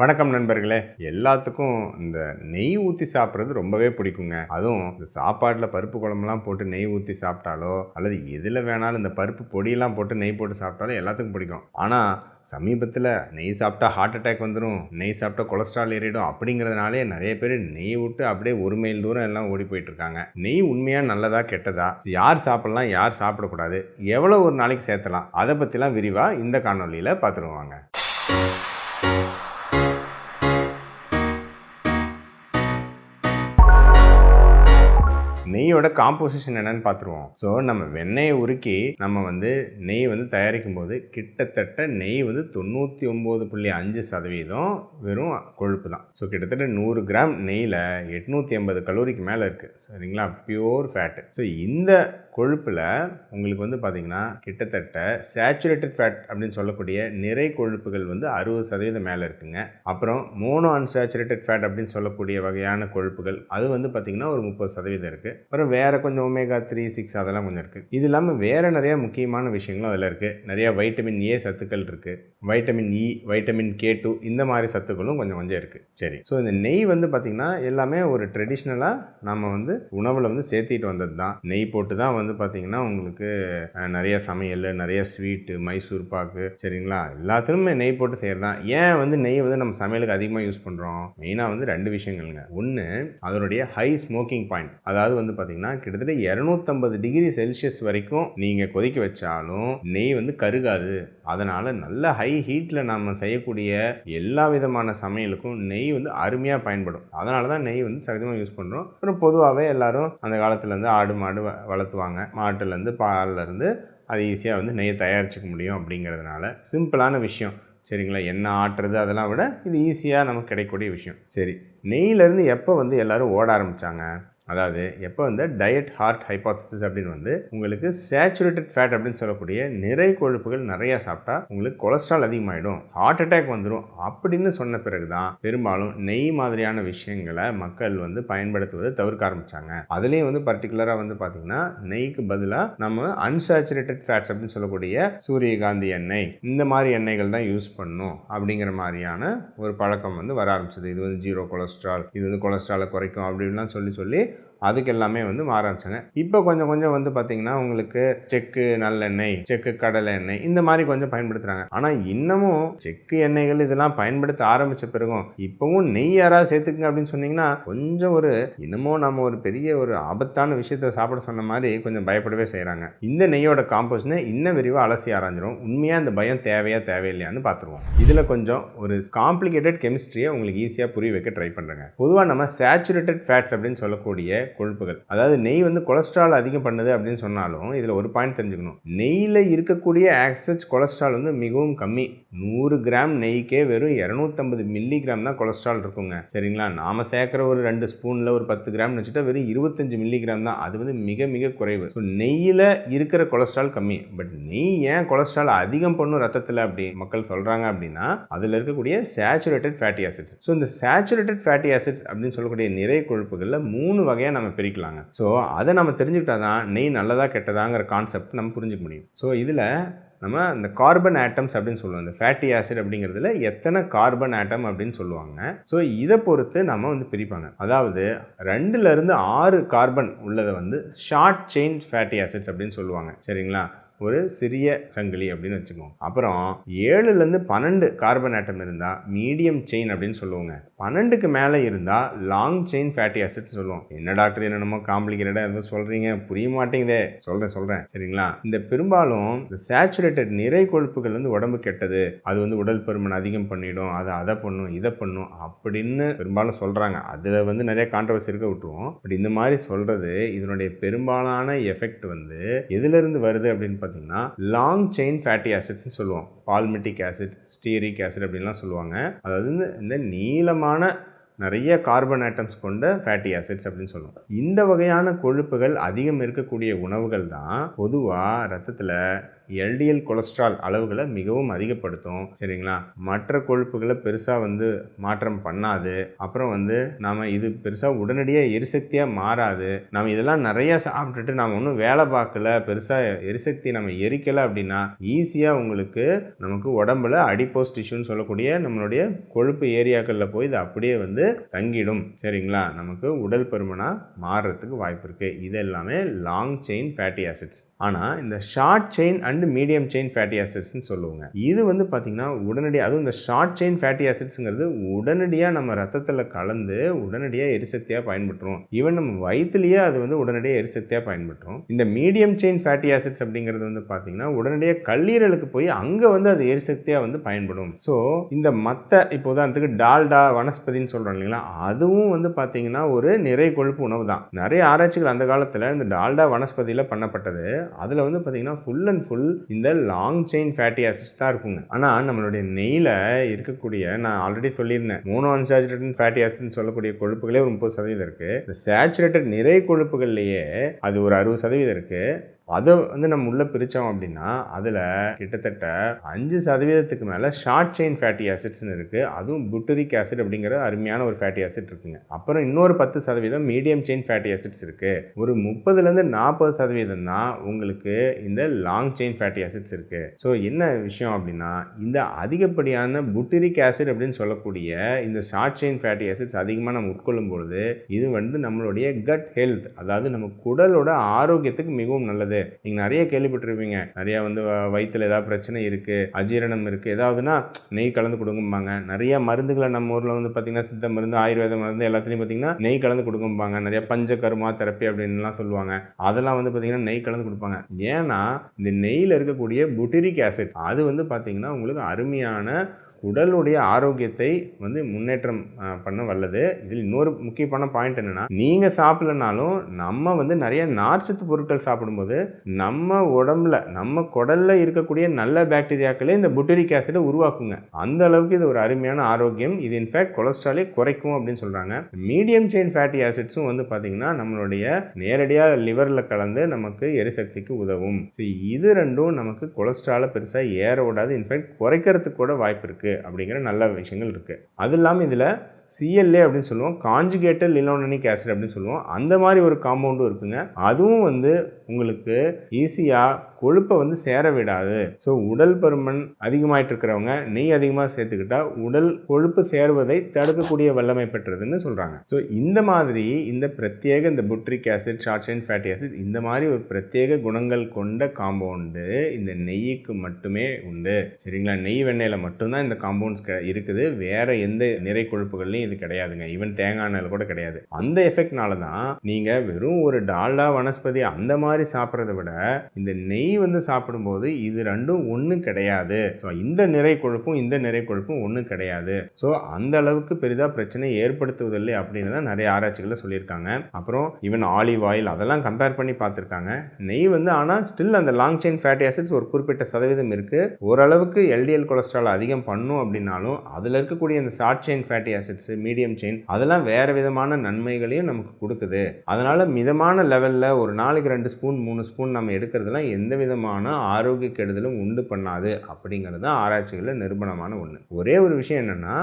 வணக்கம் நண்பர்களே. எல்லாத்துக்கும் இந்த நெய் ஊற்றி சாப்பிட்றது ரொம்பவே பிடிக்குங்க. அதுவும் இந்த சாப்பாட்டில் பருப்பு குழம்புலாம் போட்டு நெய் ஊற்றி சாப்பிட்டாலோ அல்லது எதில் வேணாலும் இந்த பருப்பு பொடியெல்லாம் போட்டு நெய் போட்டு சாப்பிட்டாலும் எல்லாத்துக்கும் பிடிக்கும். ஆனால் சமீபத்தில் நெய் சாப்பிட்டா ஹார்ட் அட்டாக் வந்துடும் நெய் சாப்பிட்டா கொலஸ்ட்ரால் ஏறிடும் அப்படிங்கிறதுனாலே நிறைய பேர் நெய் விட்டு அப்படியே ஒரு மைல் தூரம் எல்லாம் ஓடி போயிட்டுருக்காங்க நெய் உண்மையாக நல்லதா கெட்டதா? யார் சாப்பிட்லாம் யார் சாப்பிடக்கூடாது? எவ்வளோ ஒரு நாளைக்கு சேர்த்தலாம்? அதை பற்றிலாம் விரிவாக இந்த காணொலியில் பார்த்துருவாங்க நெய்யோட காம்போசிஷன் என்னன்னு பார்த்துருவோம். ஸோ நம்ம வெண்ணெயை உருக்கி நம்ம வந்து நெய் வந்து தயாரிக்கும் போது கிட்டத்தட்ட நெய் வந்து தொண்ணூற்றி ஒம்பது புள்ளி அஞ்சு சதவீதம் வெறும் கொழுப்பு தான். ஸோ கிட்டத்தட்ட நூறு கிராம் நெய்யில் எட்நூற்றி ஐம்பது கலோரிக்கு மேலே இருக்குது சரிங்களா? பியூர் ஃபேட்டு ஸோ இந்த கொழுப்பில் உங்களுக்கு வந்து பார்த்திங்கன்னா கிட்டத்தட்ட சேச்சுரேட்டட் ஃபேட் அப்படின்னு சொல்லக்கூடிய நிறை கொழுப்புகள் வந்து அறுபது சதவீதம் மேலே இருக்குங்க. அப்புறம் மோனோ அன்சேச்சுரேட்டட் ஃபேட் அப்படின்னு சொல்லக்கூடிய வகையான கொழுப்புகள் அது வந்து பார்த்திங்கன்னா ஒரு முப்பது சதவீதம் இருக்குது அப்புறம் வேறு கொஞ்சம் ஒமேகா த்ரீ சிக்ஸ் அதெல்லாம் கொஞ்சம் இருக்குது இது இல்லாமல் வேறு நிறையா முக்கியமான விஷயங்களும் அதில் இருக்குது நிறையா வைட்டமின் ஏ சத்துக்கள் இருக்குது vitamin E vitamin K two இந்த மாதிரி சத்துக்களும் கொஞ்சம் கொஞ்சம் இருக்குது சரி. ஸோ இந்த நெய் வந்து பார்த்திங்கன்னா எல்லாமே ஒரு ட்ரெடிஷ்னலாக நம்ம வந்து உணவில் வந்து சேர்த்திட்டு வந்தது தான் நெய் போட்டு தான் வந்து பார்த்திங்கன்னா உங்களுக்கு நிறைய சமையல் நிறைய ஸ்வீட்டு மைசூர் பாக்கு சரிங்களா? எல்லாத்துலேயுமே நெய் போட்டு செய்கிறது தான் ஏன் வந்து நெய் வந்து நம்ம சமையலுக்கு அதிகமாக யூஸ் பண்ணுறோம் மெயினாக வந்து ரெண்டு விஷயங்கள்ங்க. ஒன்று அதனுடைய ஹை ஸ்மோக்கிங் பாயிண்ட் அதாவது வந்து பார்த்திங்கன்னா கிட்டத்தட்ட இரநூத்தம்பது டிகிரி செல்சியஸ் வரைக்கும் நீங்கள் கொதிக்க வச்சாலும் நெய் வந்து கருகாது. அதனால் நல்ல ஹை ஹீட்டில் நம்ம செய்யக்கூடிய எல்லா விதமான சமையலுக்கும் நெய் வந்து அருமையாக பயன்படும். அதனால தான் நெய் வந்து சகஜமாக யூஸ் பண்ணுறோம் அப்புறம் பொதுவாகவே எல்லோரும் அந்த காலத்துலேருந்து ஆடு மாடு வ- வளர்த்துவாங்க. மாட்டுலேருந்து பால்லேருந்து அது ஈஸியாக வந்து நெய்யை தயாரிச்சுக்க முடியும் அப்படிங்கிறதுனால சிம்பிளான விஷயம். சரிங்களா? என்ன ஆட்டுறது அதெல்லாம் விட இது ஈஸியாக நமக்கு கிடைக்கக்கூடிய விஷயம். சரி நெய்யிலேருந்து எப்போ வந்து எல்லோரும் ஓட ஆரம்பித்தாங்க அதாவது எப்போ வந்து டயட் ஹார்ட் ஹைபாத்தசிஸ் அப்படின்னு வந்து உங்களுக்கு சேச்சுரேட்டட் ஃபேட் அப்படின்னு சொல்லக்கூடிய நிறை கொழுப்புகள் நிறையா சாப்பிட்டா உங்களுக்கு கொலஸ்ட்ரால் அதிகமாகிடும் ஹார்ட் அட்டாக் வந்துடும் அப்படின்னு சொன்ன பிறகு தான் பெரும்பாலும் நெய் மாதிரியான விஷயங்களை மக்கள் வந்து பயன்படுத்துவதை தவிர்க்க ஆரம்பித்தாங்க அதுலேயும் வந்து பர்டிகுலராக வந்து பார்த்தீங்கன்னா நெய்க்கு பதிலாக நம்ம அன்சேச்சுரேட்டட் ஃபேட்ஸ் அப்படின்னு சொல்லக்கூடிய சூரியகாந்தி எண்ணெய் இந்த மாதிரி எண்ணெய்கள் தான் யூஸ் பண்ணும் அப்படிங்கிற மாதிரியான ஒரு பழக்கம் வந்து வர ஆரம்பிச்சது. இது வந்து ஜீரோ கொலஸ்ட்ரால் இது வந்து கொலஸ்ட்ராலை குறைக்கும் அப்படின்லாம் சொல்லி சொல்லி there. அதுக்கு எல்லாமே வந்து மாற ஆரம்பிச்சாங்க. இப்போ கொஞ்சம் கொஞ்சம் வந்து பார்த்தீங்கன்னா உங்களுக்கு செக்கு நல்லெண்ணெய் செக்கு கடலை எண்ணெய் இந்த மாதிரி கொஞ்சம் பயன்படுத்துகிறாங்க ஆனால் இன்னமும் செக்கு எண்ணெய்கள் இதெல்லாம் பயன்படுத்த ஆரம்பித்த பிறகும் இப்போவும் நெய் யாராவது சேர்த்துக்குங்க அப்படின்னு சொன்னீங்கன்னா கொஞ்சம் ஒரு இன்னமும் நம்ம ஒரு பெரிய ஒரு ஆபத்தான விஷயத்த சாப்பிட சொன்ன மாதிரி கொஞ்சம் பயப்படவே செய்கிறாங்க இந்த நெய்யோட காம்போஸ்னை இன்னும் விரிவாக அலசி ஆராய்ஞ்சிரும். உண்மையாக இந்த பயம் தேவையா தேவையில்லையான்னு பார்த்துருவோம் இதில் கொஞ்சம் ஒரு காம்ப்ளிகேட்டட் கெமிஸ்ட்ரியை உங்களுக்கு ஈஸியாக புரிய வைக்க ட்ரை பண்ணுறேங்க பொதுவாக நம்ம சேச்சுரேட்டட் ஃபேட்ஸ் அப்படின்னு சொல்லக்கூடிய கொழுப்புகள். அதாவது நெய் வந்து கொலஸ்ட்ரால் அதிகம் பண்ணுது அப்படின்னு சொன்னாலும் இதில் ஒரு பாயிண்ட் தெரிஞ்சுக்கணும். நெய்யில் இருக்கக்கூடிய ஆக்சஸ் கொலஸ்ட்ரால் வந்து மிகவும் கம்மி. நூறு கிராம் நெய்க்கே வெறும் இரநூத்தம்பது மில்லி கிராம் தான் கொலஸ்ட்ரால் இருக்குங்க. சரிங்களா? நாம சேர்க்குற ஒரு ரெண்டு ஸ்பூனில் ஒரு பத்து கிராம் வச்சுட்டா வெறும் இருபத்தஞ்சு மில்லி கிராம் தான். அது வந்து மிக மிக குறைவு. ஸோ நெய்யில் இருக்கிற கொலஸ்ட்ரால் கம்மி. பட் நெய் ஏன் கொலஸ்ட்ரால் அதிகம் பண்ணும் ரத்தத்தில் அப்படி மக்கள் சொல்கிறாங்க அப்படின்னா அதில் இருக்கக்கூடிய சேச்சுரேட்டட் ஃபேட்டி ஆசிட்ஸ் ஸோ இந்த சேச்சுரேட்டட் ஃபேட்டி ஆசிட்ஸ் அப்படின்னு சொல்லக்கூடிய நிறை கொழுப்புகளில் மூணு வகையாக நம்ம பிரிக்கலாங்க. ஸோ அதை நம்ம தெரிஞ்சுக்கிட்டா தான் நெய் நல்லதா கெட்டதாங்கிற கான்செப்ட் நம்ம புரிஞ்சுக்க முடியும். ஸோ இதில் நம்ம இந்த கார்பன் ஆட்டம்ஸ் அப்படின்னு சொல்லுவோம். இந்த ஃபேட்டி ஆசிட் அப்படிங்கிறதுல எத்தனை கார்பன் ஆட்டம் அப்படின்னு சொல்லுவாங்க. ஸோ இதை பொறுத்து நம்ம வந்து பிரிப்பாங்க. அதாவது ரெண்டுலேருந்து ஆறு கார்பன் உள்ளதை வந்து ஷார்ட் செயின் ஃபேட்டி ஆசிட்ஸ் அப்படின்னு சொல்லுவாங்க. சரிங்களா? ஒரு சிறிய சங்கிலி அப்படின்னு வச்சுக்கோங்க. அப்புறம் ஏழுலேருந்து பன்னெண்டு கார்பன் ஆட்டம் இருந்தால் மீடியம் செயின் அப்படின்னு சொல்லுவோங்க. பன்னெண்டுக்கு மேலே இருந்தால் லாங் செயின் ஃபேட்டி ஆசிட் சொல்லுவோம். என்ன டாக்டர் என்னென்னமோ காம்ப்ளிகேட்டடாக எதுவும் சொல்கிறீங்க புரிய மாட்டேங்குதே. சொல்கிறேன் சொல்கிறேன் சரிங்களா? இந்த பெரும்பாலும் இந்த சேச்சுரேட்டட் நிறை கொழுப்புகள் வந்து உடம்பு கெட்டது. அது வந்து உடல் பருமன் அதிகம் பண்ணிடும். அதை அதை பண்ணும் இதை பண்ணும் அப்படின்னு பெரும்பாலும் சொல்கிறாங்க அதில் வந்து நிறைய கான்ட்ரவர்சி இருக்க விட்டுருவோம். பட் இந்த மாதிரி சொல்கிறது இதனுடைய பெரும்பாலான எஃபெக்ட் வந்து எதிலிருந்து வருது அப்படின்னு பார்த்தீங்கன்னா லாங் செயின் ஃபேட்டி ஆசிட்ஸ்னு சொல்லுவோம். பால்மெட்டிக் ஆசிட் ஸ்டீரிக் ஆசிட் அப்படின்லாம் சொல்லுவாங்க. அதாவது இந்த நீளமான நிறைய கார்பன் ஆட்டம்ஸ் கொண்ட ஃபேட்டி ஆசிட்ஸ் அப்படின்னு சொல்லுவோம். இந்த வகையான கொழுப்புகள் அதிகம் இருக்கக்கூடிய உணவுகள் தான் பொதுவாக ரத்தத்தில் எல்டிஎல் கொலஸ்ட்ரால் அளவுகளை மிகவும் அதிகப்படுத்தும். சரிங்களா? மற்ற கொழுப்புகளை பெருசாக வந்து மாற்றம் பண்ணாது. அப்புறம் வந்து நாம் இது பெருசாக உடனடியாக எரிசக்தியாக மாறாது. நம்ம இதெல்லாம் நிறையா சாப்பிட்டுட்டு நாம் ஒன்றும் வேலை பார்க்கல பெருசாக எரிசக்தி நம்ம எரிக்கலை அப்படின்னா ஈஸியாக உங்களுக்கு நமக்கு உடம்புல அடிப்போஸ் டிஷ்யூன்னு சொல்லக்கூடிய நம்மளுடைய கொழுப்பு ஏரியாக்களில் போய் இது அப்படியே வந்து தங்கிடும். சரிங்களா? நமக்கு உடல் பருமனாக மாறுறதுக்கு வாய்ப்பு இருக்குது இது எல்லாமே லாங் செயின் ஃபேட்டி ஆசிட்ஸ் ஆனால் இந்த short chain and medium chain fatty ஆசிட்ஸ்னு சொல்லுவாங்க. இது வந்து பார்த்திங்கன்னா உடனடியாக அதுவும் இந்த ஷார்ட் செயின் ஃபேட்டி ஆசிட்ஸுங்கிறது உடனடியாக நம்ம ரத்தத்தில் கலந்து உடனடியாக எரிசக்தியாக பயன்படுத்துகிறோம் ஈவன் நம்ம வயிற்றுலேயே அது வந்து உடனடியாக எரிசக்தியாக பயன்படுத்துறோம் இந்த மீடியம் செயின் ஃபேட்டி ஆசிட்ஸ் அப்படிங்கிறது வந்து பார்த்திங்கன்னா உடனடியாக கல்லீரலுக்கு போய் அங்கே வந்து அது எரிசக்தியாக வந்து பயன்படும். ஸோ இந்த மற்ற இப்போ உதாரணத்துக்கு டால்டா வனஸ்பதின்னு சொல்கிறோம் இல்லைங்களா? அதுவும் வந்து பார்த்திங்கன்னா ஒரு நிறை கொழுப்பு உணவு தான். நிறைய ஆராய்ச்சிகள் அந்த காலத்தில் இந்த டால்டா வனஸ்பதியில் பண்ணப்பட்டது. அதில் வந்து பார்த்திங்கன்னா ஃபுல் அண்ட் ஃபுல் இந்த லாங் செயின் ஃபேட்டி ஆசிட்ஸ் தான் இருக்குங்க. ஆனால் நம்மளுடைய நெய்யில் இருக்கக்கூடிய நான் ஆல்ரெடி சொல்லியிருந்தேன் மோனோ அன்சாச்சுரேட்டட் ஃபேட்டி ஆசிட்னு சொல்லக்கூடிய கொழுப்புகளே ஒரு முப்பது சதவீதம் இருக்குது இந்த சேச்சுரேட்டட் நிறை கொழுப்புகள்லேயே அது ஒரு அறுபது சதவீதம் இருக்குது அதை வந்து நம்ம உள்ளே பிரித்தோம் அப்படின்னா அதில் கிட்டத்தட்ட அஞ்சு சதவீதத்துக்கு மேலே ஷார்ட் செயின் ஃபேட்டி ஆசிட்ஸ்னு இருக்குது அதுவும் புட்டரிக் ஆசிட் அப்படிங்கிற அருமையான ஒரு ஃபேட்டி ஆசிட் இருக்குங்க. அப்புறம் இன்னொரு பத்து சதவீதம் மீடியம் செயின் ஃபேட்டி ஆசிட்ஸ் இருக்குது ஒரு முப்பதுலேருந்து நாற்பது சதவீதம் தான் உங்களுக்கு இந்த லாங் செயின் ஃபேட்டி ஆசிட்ஸ் இருக்குது ஸோ என்ன விஷயம் அப்படின்னா இந்த அதிகப்படியான புட்டரிக் ஆசிட் அப்படின்னு சொல்லக்கூடிய இந்த ஷார்ட் செயின் ஃபேட்டி ஆசிட்ஸ் அதிகமாக நம்ம உட்கொள்ளும் பொழுது இது வந்து நம்மளுடைய கட் ஹெல்த் அதாவது நம்ம குடலோட ஆரோக்கியத்துக்கு மிகவும் நல்லது. நீங்கள் நிறைய கேள்விப்பட்டிருப்பீங்க. நிறையா வந்து வ- ஏதாவது பிரச்சனை இருக்குது அஜீரணம் இருக்குது ஏதாவதுன்னா நெய் கலந்து கொடுக்கும்பாங்க நிறைய மருந்துகளை நம்ம ஊரில் வந்து பார்த்திங்கன்னா சித்த மருந்து ஆயுர்வேத மருந்து எல்லாத்துலேயும் பார்த்தீங்கன்னா நெய் கலந்து கொடுக்கும்பாங்க நிறைய பஞ்சகர்மா தெரப்பி அப்படின்லாம் சொல்லுவாங்க. அதெல்லாம் வந்து பார்த்திங்கன்னா நெய் கலந்து கொடுப்பாங்க. ஏன்னா இந்த நெய்யில் இருக்கக்கூடிய புட்டிரிக் ஆசிட் அது வந்து பார்த்திங்கன்னா உங்களுக்கு அருமையான உடலுடைய ஆரோக்கியத்தை வந்து முன்னேற்றம் பண்ண வல்லது. இதில் இன்னொரு முக்கியமான பாயிண்ட் என்னென்னா நீங்கள் சாப்பிடலனாலும் நம்ம வந்து நிறைய நார்ச்சத்து பொருட்கள் சாப்பிடும்போது நம்ம உடம்புல நம்ம குடலில் இருக்கக்கூடிய நல்ல பாக்டீரியாக்களே இந்த புட்டரிக் ஆசிடை உருவாக்குங்க. அந்த அளவுக்கு இது ஒரு அருமையான ஆரோக்கியம். இது இன்ஃபேக்ட் கொலஸ்ட்ராலே குறைக்கும் அப்படின்னு சொல்கிறாங்க மீடியம் செயின் ஃபேட்டி ஆசிட்ஸும் வந்து பார்த்திங்கன்னா நம்மளுடைய நேரடியாக லிவரில் கலந்து நமக்கு எரிசக்திக்கு உதவும். ஸோ இது ரெண்டும் நமக்கு கொலஸ்ட்ராலை பெருசாக ஏற விடாது. இன்ஃபேக்ட் குறைக்கிறதுக்கு கூட வாய்ப்பு இருக்குது அப்படிங்கிற நல்ல விஷயங்கள் இருக்குது அது இல்லாமல் இதில் சிஎல்ஏ அப்படின்னு சொல்லுவோம். காஞ்சுகேட்டட் லினோனிக் ஆசிட் அப்படின்னு சொல்லுவோம். அந்த மாதிரி ஒரு காம்பவுண்டும் இருக்குங்க. அதுவும் வந்து உங்களுக்கு ஈஸியாக கொழுப்பை வந்து சேர விடாது. ஸோ உடல் பருமன் அதிகமாயிட்டு இருக்கிறவங்க நெய் அதிகமாக சேர்த்துக்கிட்டா உடல் கொழுப்பு சேருவதை தடுக்கக்கூடிய வல்லமை பெற்றதுன்னு சொல்கிறாங்க ஸோ இந்த மாதிரி இந்த பிரத்யேக இந்த butyric acid short chain fatty acid இந்த மாதிரி ஒரு பிரத்யேக குணங்கள் கொண்ட காம்பவுண்டு இந்த நெய்க்கு மட்டுமே உண்டு. சரிங்களா? நெய் வெண்ணெயில் மட்டும்தான் இந்த காம்பவுண்ட்ஸ் இருக்குது. வேறு எந்த நிறை கொழுப்புகள் கொழுப்புகள்லையும் இது கிடையாதுங்க. ஈவன் தேங்காய் எண்ணெயில் கூட கிடையாது. அந்த எஃபெக்ட்னால தான் நீங்கள் வெறும் ஒரு டால்டா வனஸ்பதி அந்த மாதிரி சாப்பிட்றத விட இந்த நெய் வந்து சாப்பிடும்போது இது ரெண்டும் ஒன்றும் கிடையாது. ஸோ இந்த நிறை கொழுப்பும் இந்த நிறை கொழுப்பும் ஒன்றும் கிடையாது. ஸோ அந்த அளவுக்கு பெரிதாக பிரச்சனை ஏற்படுத்துவதில்லை அப்படின்னு தான் நிறைய ஆராய்ச்சிகளை சொல்லியிருக்காங்க. அப்புறம் ஈவன் ஆலிவ் ஆயில் அதெல்லாம் கம்பேர் பண்ணி பார்த்துருக்காங்க. நெய் வந்து ஆனால் ஸ்டில் அந்த லாங் செயின் ஃபேட்டி ஆசிட்ஸ் ஒரு குறிப்பிட்ட சதவீதம் இருக்குது ஓரளவுக்கு எல்டிஎல் கொலஸ்ட்ரால் அதிகம் பண்ணும் அப்படின்னாலும் அதில் இருக்கக்கூடிய அந்த short chain fatty acids medium chain அதெல்லாம் வேறு விதமான நன்மைகளையும் நமக்கு கொடுக்குது. அதனால் மிதமான லெவலில் ஒரு நாளைக்கு ரெண்டு ஸ்பூன் மூணு ஸ்பூன் நம்ம எடுக்கிறதுலாம் எந்த விதமான ஆரோக்கிய கெடுதலும் உண்டு பண்ணாது அப்படிங்கிறது தான் ஆராய்ச்சிகளில் நிரூபணமான ஒன்று ஒரே ஒரு விஷயம் என்னென்னா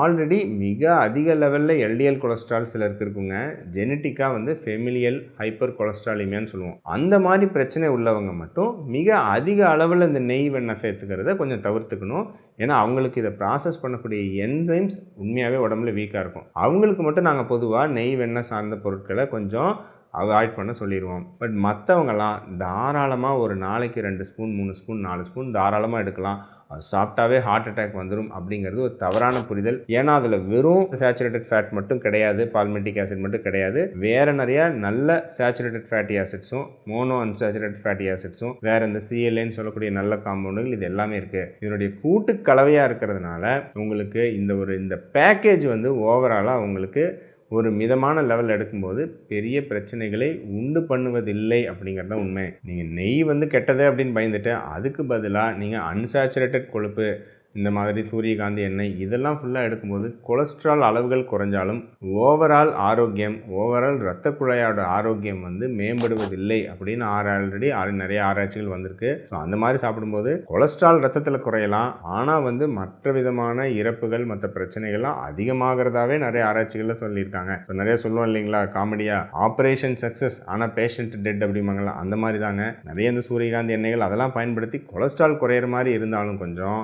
ஆல்ரெடி மிக அதிக லெவலில் எல்டிஎல் கொலஸ்ட்ரால் சிலருக்கு இருக்குங்க. ஜெனட்டிக்காக வந்து ஃபெமிலியல் ஹைப்பர் கொலஸ்ட்ராலிமியான்னு சொல்லுவோம். அந்த மாதிரி பிரச்சனை உள்ளவங்க மட்டும் மிக அதிக அளவில் இந்த நெய் வெண்ணெய் சேர்த்துக்கிறத கொஞ்சம் தவிர்த்துக்கணும். ஏன்னா அவங்களுக்கு இதை ப்ராசஸ் பண்ணக்கூடிய என்சைம்ஸ் உண்மையாகவே உடம்புல வீக்காக இருக்கும். அவங்களுக்கு மட்டும் நாங்கள் பொதுவாக நெய் வெண்ணெய் சார்ந்த பொருட்களை கொஞ்சம் அவாய்ட் பண்ண சொல்லிடுவோம் பட் மற்றவங்கலாம் தாராளமாக ஒரு நாளைக்கு ரெண்டு ஸ்பூன் மூணு ஸ்பூன் நாலு ஸ்பூன் தாராளமாக எடுக்கலாம். அது சாப்பிட்டாவே ஹார்ட் அட்டாக் வந்துடும் அப்படிங்கிறது ஒரு தவறான புரிதல். ஏன்னா அதில் வெறும் சேச்சுரேட்டட் ஃபேட் மட்டும் கிடையாது பால்மெட்டிக் ஆசிட் மட்டும் கிடையாது. வேறு நிறையா நல்ல சேச்சுரேட்டட் ஃபேட்டி ஆசிட்ஸும் மோனோ அன்சேச்சுரேட்டட் ஃபேட்டி ஆசிட்ஸும் வேறு இந்த சிஎல்ஏன்னு சொல்லக்கூடிய நல்ல காம்பவுண்டுகள் இது எல்லாமே இருக்குது இதனுடைய கூட்டு கலவையாக இருக்கிறதுனால உங்களுக்கு இந்த ஒரு இந்த பேக்கேஜ் வந்து ஓவராலாக உங்களுக்கு ஒரு மிதமான லெவல் எடுக்கும்போது பெரிய பிரச்சனைகளை உண்டு பண்ணுவதில்லை அப்படிங்கிறது தான் உண்மை. நீங்கள் நெய் வந்து கெட்டது அப்படின்னு பயந்துட்டு அதுக்கு பதிலாக நீங்கள் அன்சாச்சுரேட்டட் கொழுப்பு இந்த மாதிரி சூரியகாந்தி எண்ணெய் இதெல்லாம் ஃபுல்லாக எடுக்கும்போது கொலஸ்ட்ரால் அளவுகள் குறைஞ்சாலும் ஓவரால் ஆரோக்கியம் ஓவரால் இரத்த குழாயோட ஆரோக்கியம் வந்து மேம்படுவதில்லை அப்படின்னு ஆறு ஆல்ரெடி நிறைய ஆராய்ச்சிகள் வந்திருக்கு. ஸோ அந்த மாதிரி சாப்பிடும்போது கொலஸ்ட்ரால் ரத்தத்தில் குறையலாம். ஆனால் வந்து மற்ற விதமான இறப்புகள் மற்ற பிரச்சனைகள்லாம் அதிகமாகிறதாவே நிறைய ஆராய்ச்சிகளில் சொல்லியிருக்காங்க. ஸோ நிறைய சொல்லுவோம் இல்லைங்களா? காமெடியாக ஆப்ரேஷன் சக்ஸஸ் ஆனால் பேஷண்ட் டெட் அப்படிம்பாங்களா அந்த மாதிரி தாங்க. நிறைய இந்த சூரியகாந்தி எண்ணெய்கள் அதெல்லாம் பயன்படுத்தி கொலஸ்ட்ரால் குறையிற மாதிரி இருந்தாலும் கொஞ்சம்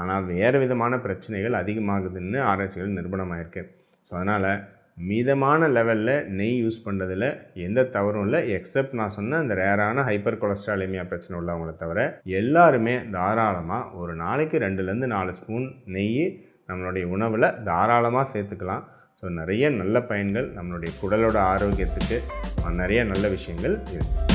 ஆனால் வேறு விதமான பிரச்சனைகள் அதிகமாகுதுன்னு ஆராய்ச்சிகள் நிரூபணமாயிருக்கு. ஸோ அதனால் மிதமான லெவலில் நெய் யூஸ் பண்ணுறதுல எந்த தவறும் இல்லை எக்ஸப்ட் நான் சொன்ன அந்த ரேரான ஹைப்பர் கொலஸ்ட்ராலிமியா பிரச்சனை உள்ளவங்கள தவிர எல்லாருமே தாராளமாக ஒரு நாளைக்கு ரெண்டுலேருந்து நாலு ஸ்பூன் நெய் நம்மளுடைய உணவில் தாராளமாக சேர்த்துக்கலாம். ஸோ நிறைய நல்ல பயன்கள் நம்மளுடைய குடலோட ஆரோக்கியத்துக்கு நிறைய நல்ல விஷயங்கள் இருக்குது